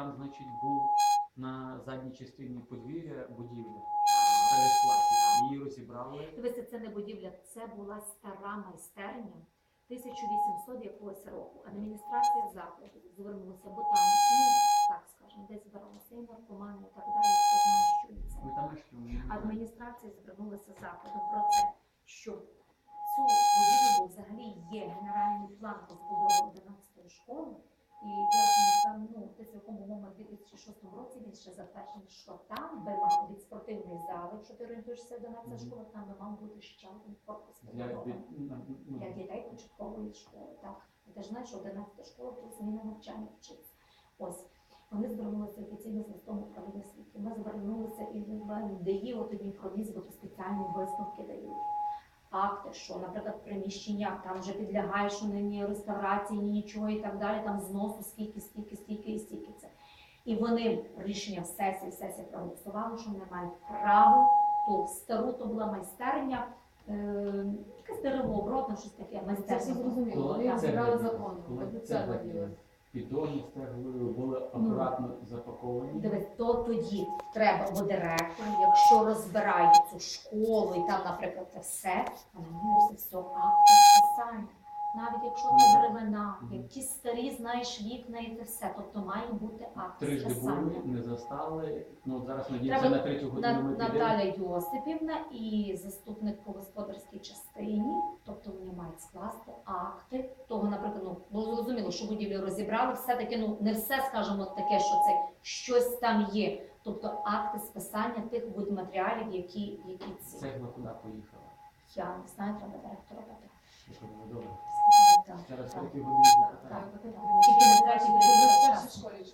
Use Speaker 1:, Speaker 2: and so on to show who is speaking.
Speaker 1: там, значить, був на задній частині подвір'я будівля. Її розібрали.
Speaker 2: Дивися, це не будівля, це була стара майстерня 1800 якогось року. Адміністрація закладу звернулася, бо там, ну так скажемо, десь збиралися і наркомани, і так далі, хто знає, що це.
Speaker 1: Ми там ми.
Speaker 2: Адміністрація звернулася закладом про це, що цю будівлю взагалі є генеральний план розбудови 11-ї школи. 2006 році він ще затверджений, що там би мав від спортивної зали, якщо ти орієнтуєшся 11
Speaker 1: Мгм.
Speaker 2: школа, там би мав бути ще один корпус
Speaker 1: Для, ну, ну,
Speaker 2: для дітей початкової школи. Так, ти ж знаєш, що 11 школа тут зміна навчання вчиться. Ось. Вони звернулися офіційно з листом управління освіти. Ми звернулися і в ДІ, от провіз, бо спеціальні висновки дають. Акти, що, наприклад, приміщення там вже підлягає, що не ні реставрації, ні нічого і так далі, там зносу скільки, скільки, стільки стільки це. І вони рішення в сесії, сесія проголосувала, що вони мають право ту стару, то була майстерня, е, якесь деревообробне, щось таке,
Speaker 3: Це
Speaker 2: майстерня.
Speaker 3: все
Speaker 2: була.
Speaker 3: зрозуміло. Вони зібрали
Speaker 1: це
Speaker 3: законно.
Speaker 1: коли
Speaker 3: Вони
Speaker 1: це
Speaker 3: це
Speaker 1: було?
Speaker 3: робили.
Speaker 1: Піддони з цеглою були акуратно запаковані.
Speaker 2: Дивись, то тоді треба або директор, якщо розбирає цю школу і там, наприклад, це все, вона мусить все акти списання. Навіть якщо це деревина, які старі, знаєш, вікна і це все. Тобто має бути акт
Speaker 1: Трижди були, не застали. Ну от зараз надіємося
Speaker 2: Треба
Speaker 1: на третю годину ми підемо.
Speaker 2: Наталя Йосипівна і заступник по господарській частині, тобто вони мають скласти акти того, наприклад, ну було зрозуміло, що будівлю розібрали, все-таки ну не все скажімо таке, що це щось там є. Тобто акти списання тих будматеріалів, які, які ці.
Speaker 1: Цегла куди поїхала?
Speaker 2: Я не знаю, треба директора питати.
Speaker 1: Ну, добре.
Speaker 2: Так.
Speaker 1: Зараз
Speaker 2: які
Speaker 1: вони запитання?
Speaker 2: Так.
Speaker 1: Тільки
Speaker 2: не трачі, в школі.